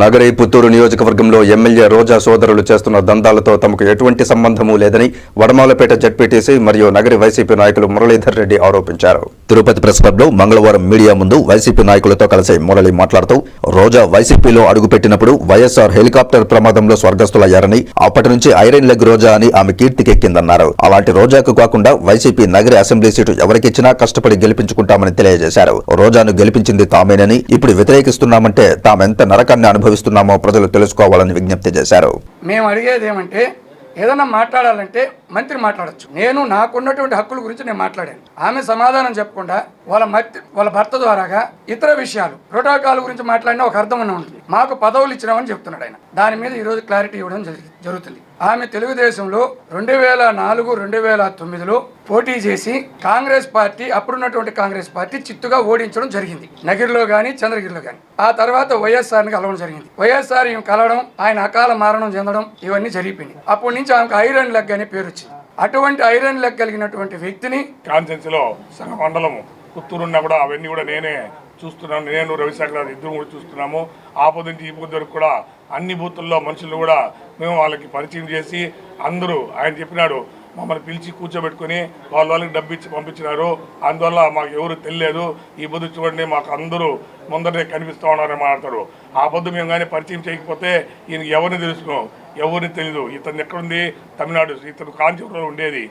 నగరి పుత్తూరు నియోజకవర్గంలో ఎమ్మెల్యే రోజా సోదరులు చేస్తున్న దందాలతో తమకు ఎటువంటి సంబంధము లేదని వడమాలపేట జడ్పీటీసీ మరియు నగరి వైసీపీ నాయకులు మురళీధర్ రెడ్డి ఆరోపించారు. తిరుపతి ప్రెస్ క్లబ్లో మంగళవారం మీడియా ముందు వైసీపీ నాయకులతో కలిసి మురళి మాట్లాడుతూ రోజా వైసీపీలో అడుగుపెట్టినప్పుడు వైఎస్ఆర్ హెలికాప్టర్ ప్రమాదంలో స్వర్గస్థులయ్యారని అప్పటి నుంచి ఐరన్ లెగ్ రోజా అని ఆమె కీర్తికెక్కిందన్నారు. అలాంటి రోజాకు కాకుండా వైసీపీ నగరి అసెంబ్లీ సీటు ఎవరికిచ్చినా కష్టపడి గెలిపించుకుంటామని తెలియజేశారు. రోజాను గెలిపించింది తామేనని ఇప్పుడు వ్యతిరేకిస్తున్నామంటే తామెంత నరకాన్ని అనుభవిస్తున్నామో ప్రజలు తెలుసుకోవాలని విజ్ఞప్తి చేశారు. మేము అడిగేది ఏమంటే ఏదైనా మాట్లాడాలంటే మంత్రి మాట్లాడొచ్చు. నేను నాకున్నటువంటి హక్కుల గురించి నేను మాట్లాడాను. ఆమె సమాధానం చెప్పకుండా వాళ్ళ మత్తి వాళ్ళ భర్త ద్వారాగా ఇతర విషయాలు ప్రోటోకాల్ గురించి మాట్లాడినా ఒక అర్థం ఉన్న ఉంటుంది. మాకు పదవులు ఇచ్చినామని చెప్తున్నాడు ఆయన. దాని మీద ఈరోజు క్లారిటీ ఇవ్వడం జరుగుతుంది. ఆమె తెలుగుదేశంలో రెండు వేల నాలుగు రెండు వేల తొమ్మిదిలో పోటీ చేసి కాంగ్రెస్ పార్టీ అప్పుడున్నటువంటి కాంగ్రెస్ పార్టీ చిత్తుగా ఓడించడం జరిగింది. నగిరిలో కానీ చంద్రగిరిలో కానీ ఆ తర్వాత వైఎస్ఆర్ని కలవడం జరిగింది. వైఎస్ఆర్ ఈమె కలవడం ఆయన అకాల మరణం చెందడం ఇవన్నీ జరిగిపోయింది అప్పటి నుంచి ఆమెకు ఐరన్ లెగ్ అనే పేరు వచ్చింది. అటువంటి ఐరన్ లెగ్ కలిగినటువంటి వ్యక్తిని కాన్సెన్సీలో సగ మండలము పుత్తూరు ఉన్నా కూడా అవన్నీ కూడా నేనే చూస్తున్నాను. నేను రవిశంకర్ ఇద్దరు కూడా చూస్తున్నాము. ఆ పొద్దు నుంచి ఈ పొద్దు వరకు కూడా అన్ని బూతుల్లో మనుషులు కూడా మేము వాళ్ళకి పరిచయం చేసి అందరూ ఆయన చెప్పినాడు మమ్మల్ని పిలిచి కూర్చోబెట్టుకుని వాళ్ళ వాళ్ళకి డబ్బు ఇచ్చి పంపించినారు. అందువల్ల మాకు ఎవరు తెలియలేదు ఈ బుద్ధి చూడండి మాకు అందరూ ముందరే కనిపిస్తూ ఉన్నారని మాట్లాడతారు. ఆ బుద్ధి మేము కానీ పరిచయం చేయకపోతే ఈయన ఎవరిని తెలుసుకున్నాం ఎవరిని తెలియదు ఇతను ఎక్కడుంది? తమిళనాడు ఇతను కాంచీపురంలో ఉండేది.